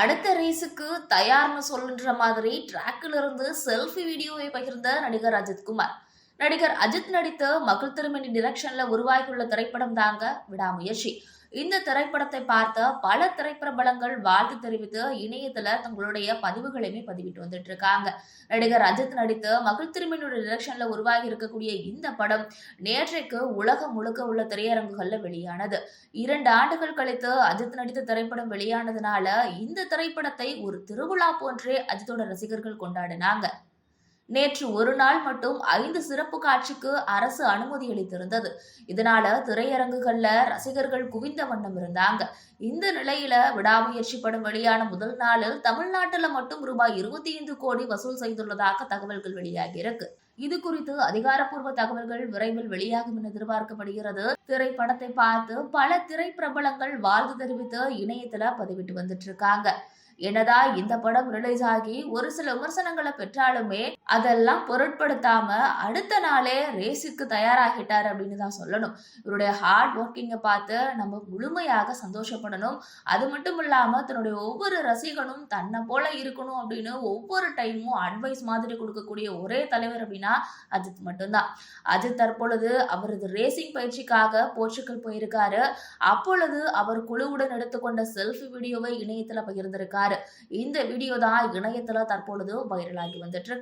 அடுத்த ரேஸுக்கு தயார்னு சொல்லுன்ற மாதிரி ட்ராக்கில் இருந்து செல்ஃபி வீடியோவை பகிர்ந்த நடிகர் அஜித் குமார். நடிகர் அஜித் நடித்து மகள் திருமணி டிரெக்ஷன்ல உருவாகியுள்ள திரைப்படம் தாங்க விடாமுயற்சி. இந்த திரைப்படத்தை பார்த்த பல திரைப்பிரபலங்கள் வாழ்த்து தெரிவித்து இணையத்துல தங்களுடைய பதிவுகளையுமே பதிவிட்டு வந்துட்டு இருக்காங்க. நடிகர் அஜித் நடித்து மகள் திருமணியோட டிரெக்ஷன்ல உருவாகி இருக்கக்கூடிய இந்த படம் நேற்றைக்கு உலகம் முழுக்க உள்ள திரையரங்குகள்ல வெளியானது. இரண்டு ஆண்டுகள் கழித்து அஜித் நடித்த திரைப்படம் வெளியானதுனால இந்த திரைப்படத்தை ஒரு திருவிழா போன்றே அஜித்தோட ரசிகர்கள் கொண்டாடினாங்க. நேற்று ஒரு நாள் மட்டும் ஐந்து சிறப்பு காட்சிக்கு அரசு அனுமதி அளித்திருந்தது. இதனால திரையரங்குகள்ல ரசிகர்கள் குவிந்த வண்ணம் இருந்தாங்க. இந்த நிலையில விடாமுயற்சி படம் வெளியான முதல் நாளில் தமிழ்நாட்டுல மட்டும் ரூபாய் இருபத்தி ஐந்து கோடி வசூல் செய்துள்ளதாக தகவல்கள் வெளியாகி இருக்கு. இது குறித்து அதிகாரப்பூர்வ தகவல்கள் விரைவில் வெளியாகும் என எதிர்பார்க்கப்படுகிறது. திரைப்படத்தை பார்த்து பல திரை பிரபலங்கள் வாழ்த்து தெரிவித்து இணையத்துல பதிவிட்டு வந்துட்டு இருக்காங்க. என்னதான் இந்த படம் ரிலீஸ் ஆகி ஒரு சில விமர்சனங்களை பெற்றாலுமே அதெல்லாம் பொருட்படுத்தாம அடுத்த நாளே ரேஸுக்கு தயாராகிட்டார் அப்படின்னு தான் சொல்லணும். இவருடைய ஹார்ட் ஒர்க்கிங்கை பார்த்து நம்ம முழுமையாக சந்தோஷப்படணும். அது மட்டும் இல்லாம தன்னுடைய ஒவ்வொரு ரசிகனும் தன்னை போல இருக்கணும் அப்படின்னு ஒவ்வொரு டைமும் அட்வைஸ் மாதிரி கொடுக்கக்கூடிய ஒரே தலைவர் அப்படின்னா அஜித் மட்டும்தான். அஜித் தற்பொழுது அவரது ரேசிங் பயிற்சிக்காக போர்ச்சுகல் போயிருக்காரு. அப்பொழுது அவர் குழுவுடன் எடுத்துக்கொண்ட செல்ஃபி வீடியோவை இணையத்தில் பகிர்ந்திருக்கார். இந்த வீடியோ தான் இணையத்துல தற்பொழுது வைரலாகி வந்துட்டு இருக்கு.